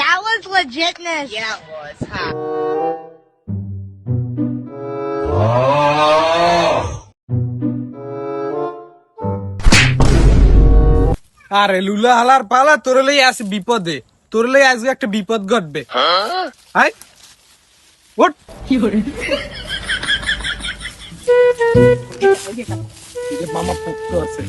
That was legitness. Yeah, it was, huh? আরে লুলা হালার পালা তোর লই আছে বিপদে। তোর লই আজকে একটা বিপদ ঘটবে। হাই ওট মামা পোক্ত আছে।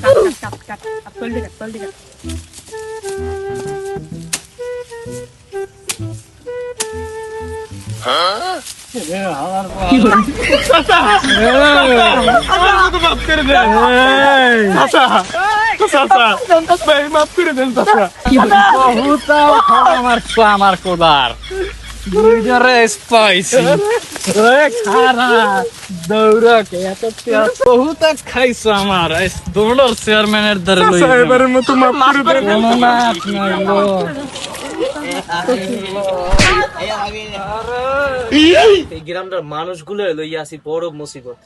আমার আমার কোদার স্পাইসি খারা দৌড়কে এত পেঁয়াজ বহুত খাইছো আমার দৌড়র চেয়ারম্যানের দ্বারা লই এবারের মতো মাফ করে দেন। কোনো মাফ নাই গো এই গ্রামটার মানুষগুলো লইয়া আসি বড় মুসিবত।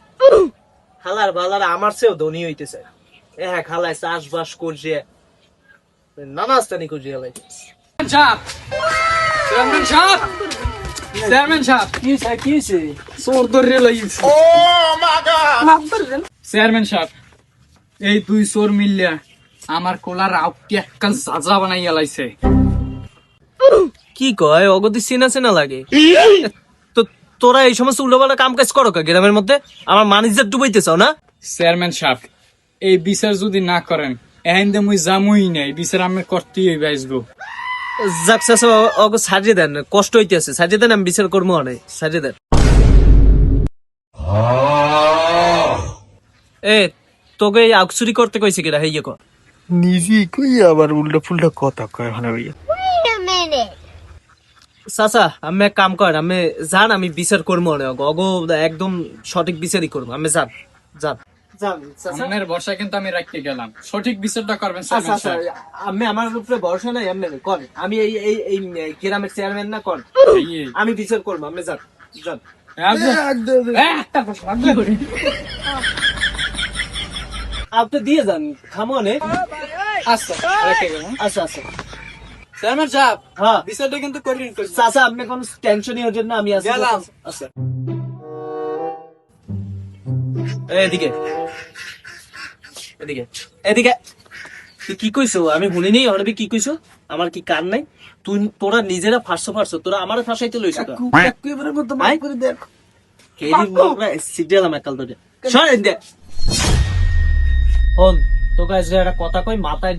খালার বালার আমার চেয়েও ধনী হইতেছে। এ হ্যাঁ খালায় চাষবাস করছে। নানাস্তানি করছে সাহেব! চেয়ারম্যান সাহেব কি হইছে, কি হইছে? চোর ধরে লইছে চেয়ারম্যান সাহেব এই দুই চোর মিললে আমার কোলার আউটকে একটা সাজা বানাইয়া লাইছে কি কয়? অগতি চেনা চেনা লাগে। তো তোরা এই সমস্ত উল্টোপাল্টা কাম কাজ করো কা গ্রামের মধ্যে? আমার মানিজ্জাত ডুবাইতে চাও না? চেয়ারম্যান সাহেব এই বিচার যদি না করেন এহেন দে মুই জামুই নাই। বিচার আমি করতেই হইবে আসব যাক চাচা অগ সাজিয়ে দেন কষ্ট হইতেছে। সাজিয়ে দেন আমি বিচার করব অনেক সাজিয়ে দেন। এ তোকে এই আকসুরি করতে কইছে কিরা হেইয়ে কর নিজেই কই আবার উল্টা ফুলটা কথা কয় মানে ভাইয়া চাচা আমি এক কাম করেন আমি যান আমি বিচার করব অনেক অগ একদম সঠিক বিচারই করব। আমি যান যান। আপনার ভরসা কিন্তু আমি রাখতে গেলাম। সঠিক বিচারটা করবেন আচ্ছা আচ্ছা আমি আমার উপরে ভরসা নাই আপনি কর আমি এই এই এই গ্রামের চেয়ারম্যান না কর। আমি বিচার করব আপনি যান যান। আপনি দিয়ে যান থামো নে আচ্ছা আচ্ছা আচ্ছা। চেয়ারম্যান সাহেব হ্যাঁ। বিচারটা কিন্তু করিন চাচা আপনি কোন টেনশনই হচ্ছেন না আমি আছি। আচ্ছা। এদিকে। এদিকে। এদিকে। তুই কি কইছো? আমি শুনিনি হরবি কি কইছো? আমার কি কান নাই? তুই তোরা নিজেরা ফাঁসছো ফাঁসছো তোরা আমার ফাঁসাইতে লইছো তো আই? কেরি মোগরা সিডিয়ালাম একাল তোরে সর হন একটা কথা কই মাথায়